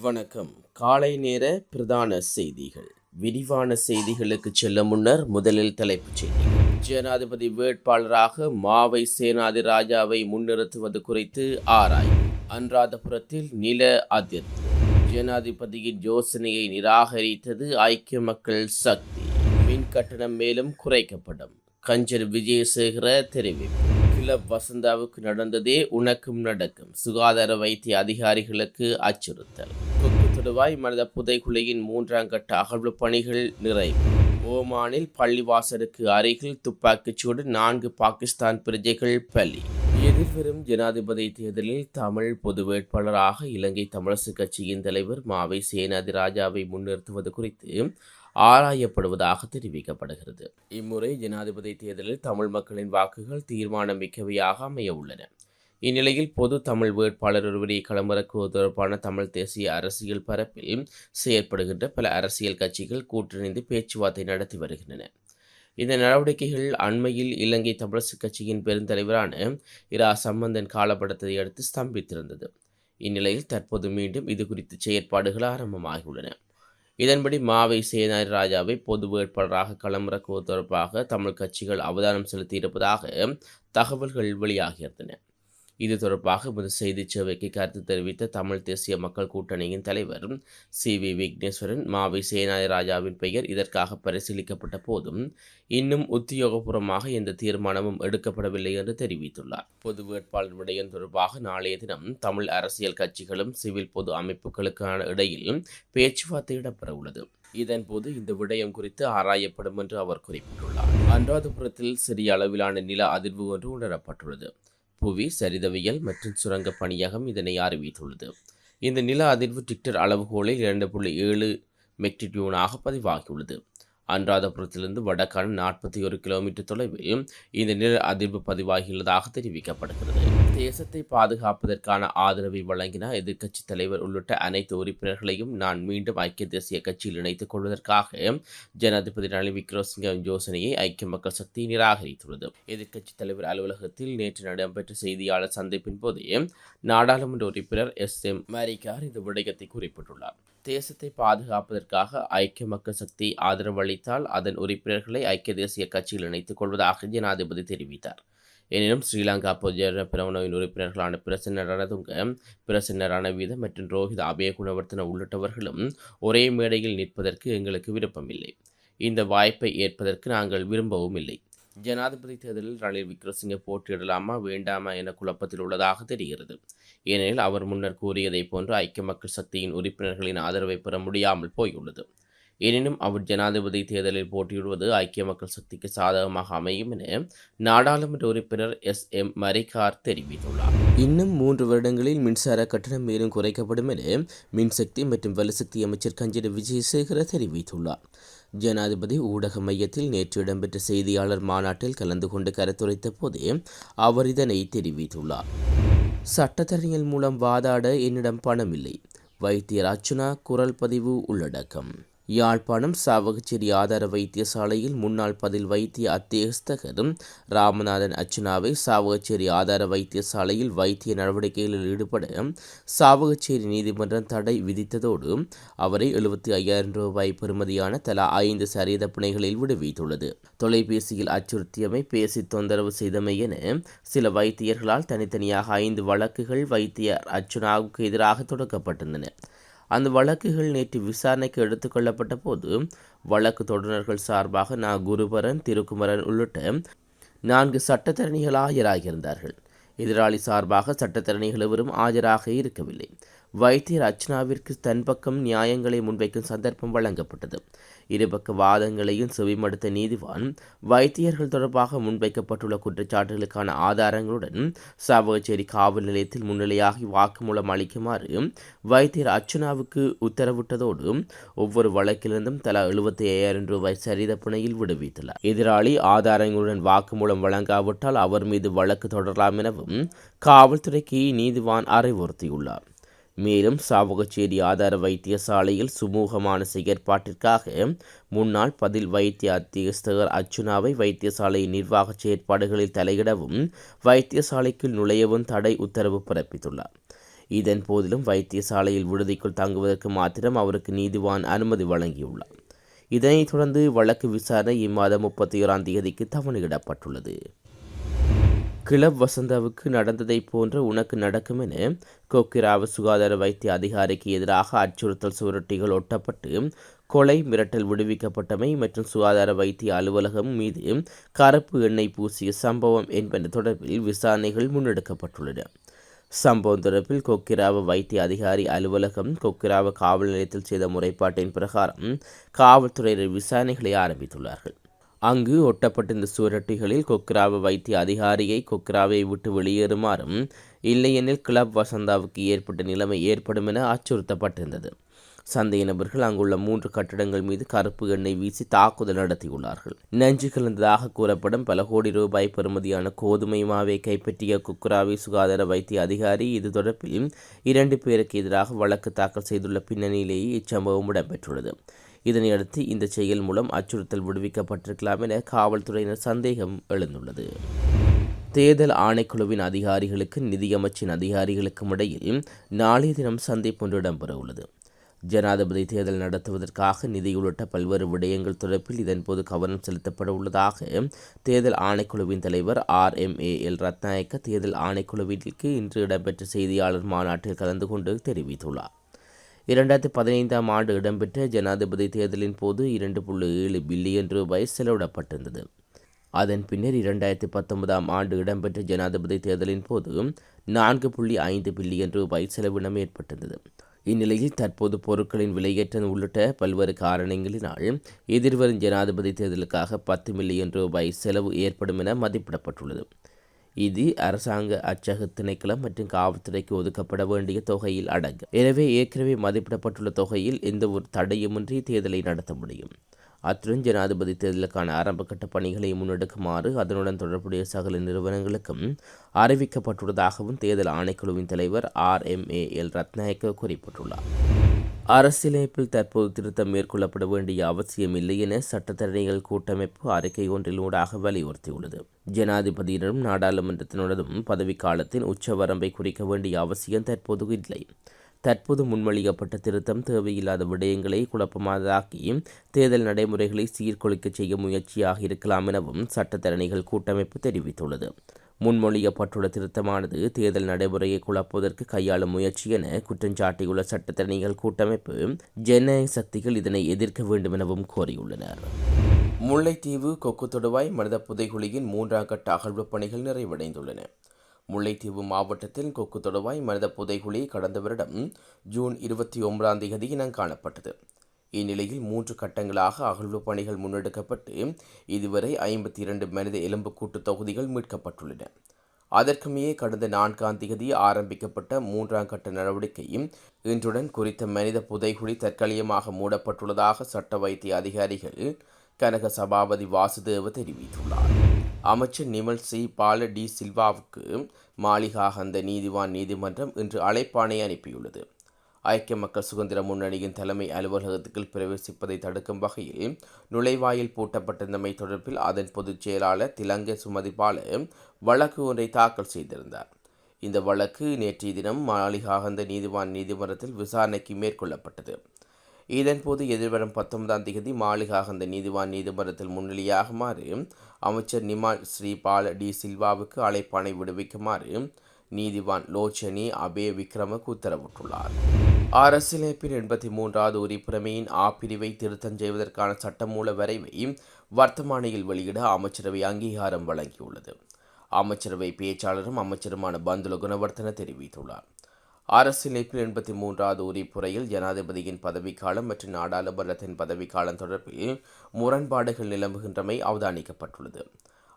வணக்கம். காலை நேர பிரதான செய்திகள். விரிவான செய்திகளுக்கு செல்ல முன்னர் முதலில் தலைப்புச் செய்திகள் ஜனாதிபதி வேட்பாளராக மாவை சேனாதி ராஜாவை முன்னிறுத்துவது குறித்து ஆராய்வு. அன்றாதபுரத்தில் நில அதிர்வு. ஜனாதிபதியின் யோசனையை நிராகரித்தது ஐக்கிய மக்கள் சக்தி. மின் கட்டணம் மேலும் குறைக்கப்படும். கஞ்சர் விஜயசேகர தெரிவிப்பு. கிளப் வசந்தாவுக்கு நடந்ததே உனக்கும் நடக்கும். சுகாதார வைத்திய அதிகாரிகளுக்கு அச்சுறுத்தல். கொக்கு தொடுவாய் மனித புதைக்குழியின் மூன்றாம் கட்ட அகழ்வு பணிகள் நிறைவு. ஓமானில் பள்ளிவாசலுக்கு அருகில் துப்பாக்கிச்சூடு நான்கு பாகிஸ்தான் பிரஜைகள் பலி. எதிர்வரும் ஜனாதிபதி தேர்தலில் தமிழ் பொது வேட்பாளராக இலங்கை தமிழரசுக் கட்சியின் தலைவர் மாவை சேனாதி ராஜாவை முன்னிறுத்துவது குறித்து ஆராயப்படுவதாக தெரிவிக்கப்படுகிறது. இம்முறை ஜனாதிபதி தேர்தலில் தமிழ் மக்களின் வாக்குகள் தீர்மானம் மிக்கவையாக அமைய உள்ளன. இந்நிலையில் பொது தமிழ் வேட்பாளர் ஒருவரை களமிறக்குவது தொடர்பான தமிழ் தேசிய அரசியல் பரப்பில் செயற்படுகின்ற பல அரசியல் கட்சிகள் கூட்டணிந்து பேச்சுவார்த்தை நடத்தி வருகின்றன. இந்த நடவடிக்கைகள் அண்மையில் இலங்கை தமிழரசு கட்சியின் பெருந்தலைவரான இரா சம்பந்தன் காலப்படத்தை அடுத்து ஸ்தம்பித்திருந்தது. இந்நிலையில் தற்போது மீண்டும் இது குறித்து செயற்பாடுகள் ஆரம்பமாகியுள்ளன. இதன்படி மாவை சேனாரி ராஜாவை பொது வேட்பாளராக களமிறக்குவது தொடர்பாக தமிழ் கட்சிகள் அவதானம் செலுத்தியிருப்பதாக தகவல்கள் வெளியாகியிருந்தன. இது தொடர்பாக முதல் செய்தி சேவைக்கு கருத்து தெரிவித்த தமிழ் தேசிய மக்கள் கூட்டணியின் தலைவர் சி வி விக்னேஸ்வரன் மாவி சேனாதி ராஜாவின் பெயர் இதற்காக பரிசீலிக்கப்பட்ட போதும் இன்னும் உத்தியோகபூர்வமாக எந்த தீர்மானமும் எடுக்கப்படவில்லை என்று தெரிவித்துள்ளார். பொது வேட்பாளர் விடயம் தொடர்பாக நாளைய தினம் தமிழ் அரசியல் கட்சிகளும் சிவில் பொது அமைப்புகளுக்கான இடையில் பேச்சுவார்த்தை இடம்பெற உள்ளது. இதன்போது இந்த விடயம் குறித்து ஆராயப்படும் என்று அவர் குறிப்பிட்டுள்ளார். அனுராதபுரத்தில் சிறிய அளவிலான நில அதிர்வு ஒன்று உணரப்பட்டுள்ளது. புவி சரிதவியல் மற்றும் சுரங்க பணியகம் இதனை அறிவித்துள்ளது. இந்த நில அதிர்வு டிக்டர் அளவுகோலில் இரண்டு புள்ளி ஏழு மெக்டிடியூனாக பதிவாகியுள்ளது. அனுராதபுரத்திலிருந்து வடக்கான நாற்பத்தி ஒரு கிலோமீட்டர் தொலைவில் இந்த நில அதிர்வு பதிவாகியுள்ளதாக தெரிவிக்கப்படுகிறது. தேசத்தை பாதுகாப்பதற்கான ஆதரவை வழங்கின எதிர்க்கட்சித் தலைவர் உள்ளிட்ட அனைத்து உறுப்பினர்களையும் நான் மீண்டும் ஐக்கிய தேசிய கட்சியில் இணைத்துக் கொள்வதற்காக ஜனாதிபதி ரணில் விக்ரமசிங்க யோசனையை ஐக்கிய மக்கள் சக்தி நிராகரித்துள்ளது. எதிர்க்கட்சித் தலைவர் அலுவலகத்தில் நேற்று நடைபெற்ற செய்தியாளர் சந்திப்பின் போதே நாடாளுமன்ற உறுப்பினர் எஸ். எம். மரிகார் இந்த விடயத்தை குறிப்பிட்டுள்ளார். தேசத்தை பாதுகாப்பதற்காக ஐக்கிய மக்கள் சக்தி ஆதரவு அளித்தால் அதன் உறுப்பினர்களை ஐக்கிய தேசிய கட்சியில் இணைத்துக் கொள்வதாக ஜனாதிபதி தெரிவித்தார். எனினும் ஸ்ரீலங்கா பொதுஜன பிரமணவின் உறுப்பினர்களான பிரசன்ன ரணதுங்க பிரசன்ன ரணவீத மற்றும் ரோஹித் அபயகுணவர்த்தன உள்ளிட்டவர்களும் ஒரே மேடையில் நிற்பதற்கு எங்களுக்கு விருப்பமில்லை. இந்த வாய்ப்பை ஏற்பதற்கு நாங்கள் விரும்பவும் இல்லை. ஜனாதிபதி தேர்தலில் ரணில் விக்ரமசிங்க போட்டியிடலாமா வேண்டாமா என குழப்பத்தில் உள்ளதாக தெரிகிறது. ஏனெனில் அவர் முன்னர் கூறியதைப் போன்று ஐக்கிய மக்கள் சக்தியின் உறுப்பினர்களின் ஆதரவை பெற முடியாமல் போயுள்ளது. எனினும் அவர் ஜனாதிபதி தேர்தலில் போட்டியிடுவது ஐக்கிய மக்கள் சக்திக்கு சாதகமாக அமையும் என நாடாளுமன்ற உறுப்பினர் எஸ் எம் மரிகார் தெரிவித்துள்ளார். இன்னும் மூன்று வருடங்களில் மின்சார கட்டணம் மேலும் குறைக்கப்படும் என மின்சக்தி மற்றும் வலுசக்தி அமைச்சர் கஞ்சிட விஜயசேகர தெரிவித்துள்ளார். ஜனாதிபதி ஊடக மையத்தில் நேற்று இடம்பெற்ற செய்தியாளர் மாநாட்டில் கலந்து கொண்டு கருத்துரைத்த போதே அவர் இதனை தெரிவித்துள்ளார். சட்டத்தரணிகள் மூலம் வாதாட என்னிடம் பணமில்லை வைத்தியர் அர்ச்சனா குரல் பதிவு உள்ளடக்கம். யாழ்ப்பாணம் சாவகச்சேரி ஆதார வைத்தியசாலையில் முன்னாள் பதில் வைத்திய அத்தியஸ்தகரும் ராமநாதன் அச்சுனாவை சாவகச்சேரி ஆதார வைத்தியசாலையில் வைத்திய நடவடிக்கைகளில் ஈடுபட சாவகச்சேரி நீதிமன்றம் தடை விதித்ததோடு அவரை எழுபத்தி ஐயாயிரம் ரூபாய் பெறுமதியான தலா ஐந்து சரீத பிணைகளில் விடுவித்துள்ளது. தொலைபேசியில் அச்சுறுத்தியமை பேசி தொந்தரவு செய்தமை என சில வைத்தியர்களால் தனித்தனியாக ஐந்து வழக்குகள் வைத்தியர் அர்ச்சுனாவுக்கு எதிராக தொடக்கப்பட்டிருந்தன அந்த வழக்குகள் நேற்று விசாரணைக்கு எடுத்துக்கொள்ளப்பட்ட போது வழக்கு தொடர்நர்கள் சார்பாக நா. குருபரன் திருக்குமரன் உள்ளிட்ட நான்கு சட்டத்தரணிகள் ஆஜராகியிருந்தார்கள். எதிராளி சார்பாக சட்டத்தரணிகள் எவரும் ஆஜராக இருக்கவில்லை. வைத்தியர் அர்ச்சனாவிற்கு தன் பக்கம் நியாயங்களை முன்வைக்கும் சந்தர்ப்பம் வழங்கப்பட்டது. இருபக்க வாதங்களையும் செவிமடுத்த நீதிவான் வைத்தியர்கள் தொடர்பாக முன்வைக்கப்பட்டுள்ள குற்றச்சாட்டுகளுக்கான ஆதாரங்களுடன் சாவகச்சேரி காவல் நிலையத்தில் முன்னிலையாகி வாக்குமூலம் அளிக்குமாறு வைத்தியர் அர்ச்சனாவுக்கு உத்தரவிட்டதோடு ஒவ்வொரு வழக்கிலிருந்தும் தலா எழுபத்தி ஐயாயிரம் ரூபாய் சரித பிணையில் விடுவித்துள்ளார் எதிராளி ஆதாரங்களுடன் வாக்குமூலம் வழங்காவிட்டால் அவர் மீது வழக்கு தொடரலாம் எனவும் காவல்துறைக்கு நீதிவான் அறிவுறுத்தியுள்ளார். மேலும் சாவகச்சேரி ஆதார வைத்தியசாலையில் சுமூகமான செயற்பாட்டிற்காக முன்னாள் பதில் வைத்திய அத்தியஸ்தகர் அர்ச்சுனாவை வைத்தியசாலை நிர்வாக செயற்பாடுகளில் தலையிடவும் வைத்தியசாலைக்குள் நுழையவும் தடை உத்தரவு பிறப்பித்துள்ளார். இதன் போதிலும் வைத்தியசாலையில் விடுதிக்குள் தங்குவதற்கு மாத்திரம் அவருக்கு நீதிவான் அனுமதி வழங்கியுள்ளார். இதனைத் தொடர்ந்து வழக்கு விசாரணை இம்மாதம் முப்பத்தி ஓராம் தேதிக்கு தவணையிடப்பட்டுள்ளது கிளப் வசந்தாவுக்கு நடந்ததைப் போன்ற உனக்கு நடக்கும் என கொக்கிராவ சுகாதார வைத்திய அதிகாரிக்கு எதிராக அச்சுறுத்தல் சுவரொட்டிகள் ஒட்டப்பட்டு கொலை மிரட்டல் விடுவிக்கப்பட்டமை மற்றும் சுகாதார வைத்திய அலுவலகம் மீது கருப்பு எண்ணெய் பூசிய சம்பவம் என்பன தொடர்பில் விசாரணைகள் முன்னெடுக்கப்பட்டுள்ளன. சம்பவம் தொடர்பில் கொக்கிராவ வைத்திய அதிகாரி அலுவலகம் கொக்கிராவ காவல் நிலையத்தில் செய்த முறைப்பாட்டின் பிரகாரம் காவல்துறையினர் விசாரணைகளை ஆரம்பித்துள்ளார்கள். அங்கு ஒட்டப்பட்டிருந்த சுவரொட்டிகளில் கொக்ராவ வைத்திய அதிகாரியை கொக்ராவை விட்டு வெளியேறுமாறும் இல்லையெனில் கிளப் வசந்தாவுக்கு ஏற்பட்ட நிலைமை ஏற்படும் என அச்சுறுத்தப்பட்டிருந்தது. சந்தேக நபர்கள் அங்குள்ள மூன்று கட்டடங்கள் மீது கருப்பு எண்ணெய் வீசி தாக்குதல் நடத்தியுள்ளார்கள். நஞ்சு கலந்ததாக கூறப்படும் பல கோடி ரூபாய் பெறுமதியான கோதுமை மாவை கைப்பற்றிய குக்ராவி சுகாதார வைத்திய அதிகாரி இது தொடர்பில் இரண்டு பேருக்கு எதிராக வழக்கு தாக்கல் செய்துள்ள பின்னணியிலேயே இச்சம்பவம் இடம்பெற்றுள்ளது. இதனையடுத்து இந்த செயல் மூலம் அச்சுறுத்தல் விடுவிக்கப்பட்டிருக்கலாம் என காவல்துறையினர் சந்தேகம் எழுந்துள்ளது. தேர்தல் ஆணைக்குழுவின் அதிகாரிகளுக்கு நிதியமைச்சின் அதிகாரிகளுக்கும் இடையில் நாளைய தினம் சந்திப்பு ஒன்று இடம்பெற உள்ளது. ஜனாதிபதி தேர்தல் நடத்துவதற்காக நிதி உள்ளிட்ட பல்வேறு விடயங்கள் தொடர்பில் இதன்போது கவனம் செலுத்தப்பட உள்ளதாக தேர்தல் ஆணைக்குழுவின் தலைவர் R. M. A. L. Ratnayake தேர்தல் ஆணைக்குழுவிற்கு இன்று இடம்பெற்ற செய்தியாளர் மாநாட்டில் கலந்து கொண்டு தெரிவித்துள்ளார். இரண்டாயிரத்தி பதினைந்தாம் ஆண்டு இடம்பெற்ற ஜனாதிபதி தேர்தலின் போது இரண்டு புள்ளி ஏழு பில்லியன் ரூபாய் செலவிடப்பட்டிருந்தது. அதன் பின்னர் இரண்டாயிரத்தி பத்தொன்பதாம் ஆண்டு இடம்பெற்ற ஜனாதிபதி தேர்தலின் போது நான்கு புள்ளி ஐந்து பில்லியன் ரூபாய் செலவினம் ஏற்பட்டிருந்தது. இந்நிலையில் தற்போது பொருட்களின் விலையேற்றம் உள்ளிட்ட பல்வேறு காரணங்களினால் எதிர்வரும் ஜனாதிபதி தேர்தலுக்காக பத்து மில்லியன் ரூபாய் செலவு ஏற்படும் என மதிப்பிடப்பட்டுள்ளது. இது அரசாங்க அச்சக திணைக்களம் மற்றும் காவல்துறைக்கு ஒதுக்கப்பட வேண்டிய தொகையில் அடங்கும். எனவே ஏற்கனவே மதிப்பிடப்பட்டுள்ள தொகையில் எந்த ஒரு தடையுமின்றி தேர்தலை நடத்த முடியும். அத்துடன் ஜனாதிபதி தேர்தலுக்கான ஆரம்பகட்ட பணிகளை முன்னெடுக்குமாறு அதனுடன் தொடர்புடைய சகல நிறுவனங்களுக்கும் அறிவிக்கப்பட்டுள்ளதாகவும் தேர்தல் ஆணைக்குழுவின் தலைவர் R M A L Ratnayake குறிப்பிட்டுள்ளார். அரசியலமைப்பில் தற்போது திருத்தம் மேற்கொள்ளப்பட வேண்டிய அவசியம் இல்லை என சட்டத்தரணிகள் கூட்டமைப்பு அறிக்கை ஒன்றில் ஊடாக வலியுறுத்தியுள்ளது. ஜனாதிபதியினரும் நாடாளுமன்றத்தினரும் பதவிக்காலத்தின் உச்சவரம்பை குறிக்க வேண்டிய அவசியம் தற்போது இல்லை. தற்போது முன்மொழியப்பட்ட திருத்தம் தேவையில்லாத விடயங்களை குழப்பமானதாக்கி தேர்தல் நடைமுறைகளை சீர்குலைக்க செய்ய முயற்சியாக இருக்கலாம் எனவும் சட்டத்தரணிகள் கூட்டமைப்பு தெரிவித்துள்ளது. முன்மொழியப்பட்டுள்ள திருத்தமானது தேர்தல் நடைமுறையை குழப்புவதற்கு கையாளும் முயற்சி என குற்றஞ்சாட்டியுள்ள சட்டத்தரணிகள் கூட்டமைப்பு ஜனநாயக சக்திகள் இதனை எதிர்க்க வேண்டும் எனவும் கோரியுள்ளனர். முல்லைத்தீவு கொக்கு தொடுவாய் மனித புதைகுழியின் மூன்றாம் கட்ட அகழ்வு பணிகள் நிறைவடைந்துள்ளன. முல்லைத்தீவு மாவட்டத்தில் கொக்கு தொடுவாய் மனித புதைகுழி கடந்த வருடம் ஜூன் இருபத்தி ஒன்பதாம் தேதி இனம் காணப்பட்டது. இந்நிலையில் மூன்று கட்டங்களாக அகழ்வு பணிகள் முன்னெடுக்கப்பட்டு இதுவரை ஐம்பத்தி இரண்டு மனித எலும்புக்கூட்டு தொகுதிகள் மீட்கப்பட்டுள்ளன. அதற்குமே கடந்த நான்காம் தேதி ஆரம்பிக்கப்பட்ட மூன்றாம் கட்ட நடவடிக்கையும் இன்றுடன் குறித்த மனித புதைகுழி தற்காலிகமாக மூடப்பட்டுள்ளதாக சட்ட வைத்திய அதிகாரிகள் கனக சபாபதி வாசுதேவ தெரிவித்துள்ளார். அமைச்சர் நிமல் சி. பால டி. சில்வாவுக்கு மாளிகாகந்த நீதிவான் நீதிமன்றம் இன்று அழைப்பாணை அனுப்பியுள்ளது. ஐக்கிய மக்கள் சுதந்திர முன்னணியின் தலைமை அலுவலகத்துக்குள் பிரவேசிப்பதை தடுக்கும் வகையில் நுழைவாயில் பூட்டப்பட்டிருந்தமை தொடர்பில் அதன் பொதுச் செயலாளர் திலங்க சுமதிபால வழக்கு ஒன்றை தாக்கல் செய்திருந்தார். இந்த வழக்கு நேற்றைய தினம் மாளிகாகந்த நீதிவான் நீதிமன்றத்தில் விசாரணைக்கு மேற்கொள்ளப்பட்டது. இதன்போது எதிர்வரும் பத்தொன்பதாம் தேதி மாளிகாகந்த நீதிவான் நீதிமன்றத்தில் முன்னிலையாகுமாறு அமைச்சர் நிமால் ஸ்ரீபால் டி சில்வாவுக்கு அழைப்பானை விடுவிக்குமாறு நீதிவான் லோச்சனி அபே விக்ரமக்கு உத்தரவிட்டுள்ளார். அரசியலமைப்பின் எண்பத்தி மூன்றாவது உரிப்புரிமையின் ஆ பிரிவை திருத்தம் செய்வதற்கான சட்டமூல வரைவை வர்த்தமானியில் வெளியிட அமைச்சரவை அங்கீகாரம் வழங்கியுள்ளது. அமைச்சரவை பேச்சாளரும் அமைச்சருமான பந்துல குணவர்த்தன தெரிவித்துள்ளார். அரசியலமைப்பின் எண்பத்தி மூன்றாவது உரிப்புரையில் ஜனாதிபதியின் பதவிக்காலம் மற்றும் நாடாளுமன்றத்தின் பதவிக்காலம் தொடர்பில் முரண்பாடுகள் நிலவுகின்றமை அவதானிக்கப்பட்டுள்ளது.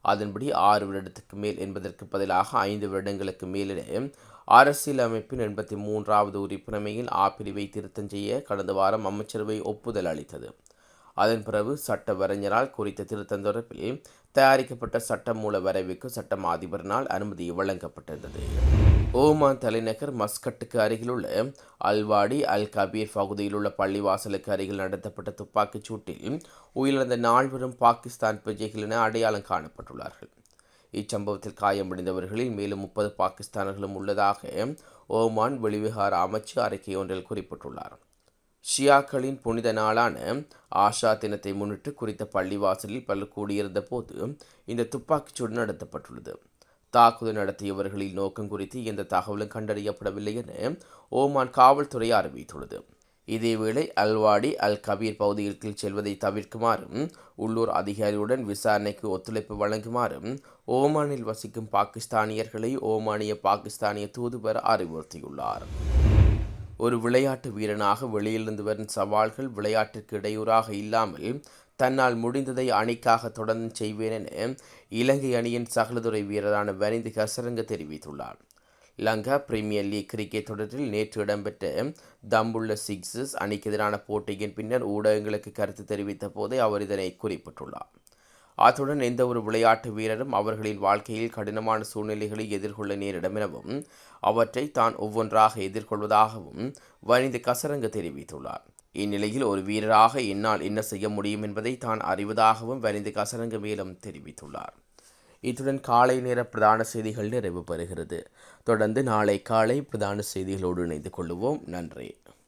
அதன்படி ஆறு வருடத்துக்கு மேல் என்பதற்கு பதிலாக ஐந்து வருடங்களுக்கு மேலே அரசியல் அமைப்பின் எண்பத்தி மூன்றாவது உறுப்பினமையில் ஆ பிரிவை திருத்தம் செய்ய கடந்த வாரம் அமைச்சரவை ஒப்புதல் அளித்தது. அதன் பிறகு சட்ட வரைஞரால் குறித்த திருத்தம் தொடர்பில் தயாரிக்கப்பட்ட சட்ட மூல வரைவுக்கு சட்டம் அதிபரினால் அனுமதி வழங்கப்பட்டிருந்தது. ஓமான் தலைநகர் மஸ்கட்டுக்கு அருகிலுள்ள அல்வாடி அல் கபீர் பகுதியில் உள்ள பள்ளிவாசலுக்கு அருகில் நடத்தப்பட்ட துப்பாக்கிச் சூட்டில் உயிரிழந்த நால்வரும் பாகிஸ்தான் பிரஜைகள் என அடையாளம் காணப்பட்டுள்ளார்கள். இச்சம்பவத்தில் காயமடைந்தவர்களில் மேலும் முப்பது பாகிஸ்தானர்களும் உள்ளதாக ஓமான் வெளிவிகார அமைச்சு அறிக்கை ஒன்றில் குறிப்பிட்டுள்ளார். ஷியாக்களின் புனித நாளான ஆஷா தினத்தை முன்னிட்டு குறித்த பள்ளிவாசலில் பலர் கூடியிருந்த போது இந்த துப்பாக்கிச்சூடு நடத்தப்பட்டுள்ளது. தாக்குதல் நடத்தியவர்களின் நோக்கம் குறித்து எந்த தகவலும் கண்டறியப்படவில்லை என ஓமான் காவல்துறை அறிவித்துள்ளது. இதேவேளை அல்வாடி அல் கபீர் பகுதிகளுக்கு செல்வதை தவிர்க்குமாறும் உள்ளூர் அதிகாரியுடன் விசாரணைக்கு ஒத்துழைப்பு வழங்குமாறும் ஓமானில் வசிக்கும் பாகிஸ்தானியர்களை ஓமானிய பாகிஸ்தானிய தூதுவர் அறிவுறுத்தியுள்ளார். ஒரு விளையாட்டு வீரனாக வெளியிலிருந்து வரும் சவால்கள் விளையாட்டிற்கு இடையூறாக இல்லாமல் தன்னால் முடிந்ததை அணிக்காக தொடர்ந்து செய்வேன் என இலங்கை அணியின் சகலதுறை வீரரான வனிந்து ஹசரங்க தெரிவித்துள்ளார். லங்கா பிரீமியர் லீக் கிரிக்கெட் தொடரில் நேற்று இடம்பெற்ற தம்புள்ள சிக்ஸஸ் அணிக்கு எதிரான போட்டியின் பின்னர் ஊடகங்களுக்கு கருத்து தெரிவித்த போதே அவர் இதனை குறிப்பிட்டுள்ளார். அத்துடன் எந்த ஒரு விளையாட்டு வீரரும் அவர்களின் வாழ்க்கையில் கடினமான சூழ்நிலைகளை எதிர்கொள்ள நேரிடும் எனவும் அவற்றை தான் ஒவ்வொன்றாக எதிர்கொள்வதாகவும் வனிந்து கசரங்க தெரிவித்துள்ளார். இந்நிலையில் ஒரு வீரராக என்னால் என்ன செய்ய முடியும் என்பதை தான் அறிவதாகவும் வனிந்து கசரங்க மேலும் தெரிவித்துள்ளார். இத்துடன் காலை நேர பிரதான செய்திகள் நிறைவு பெறுகிறது. தொடர்ந்து நாளை காலை பிரதான செய்திகளோடு இணைந்து கொள்வோம் நன்றி.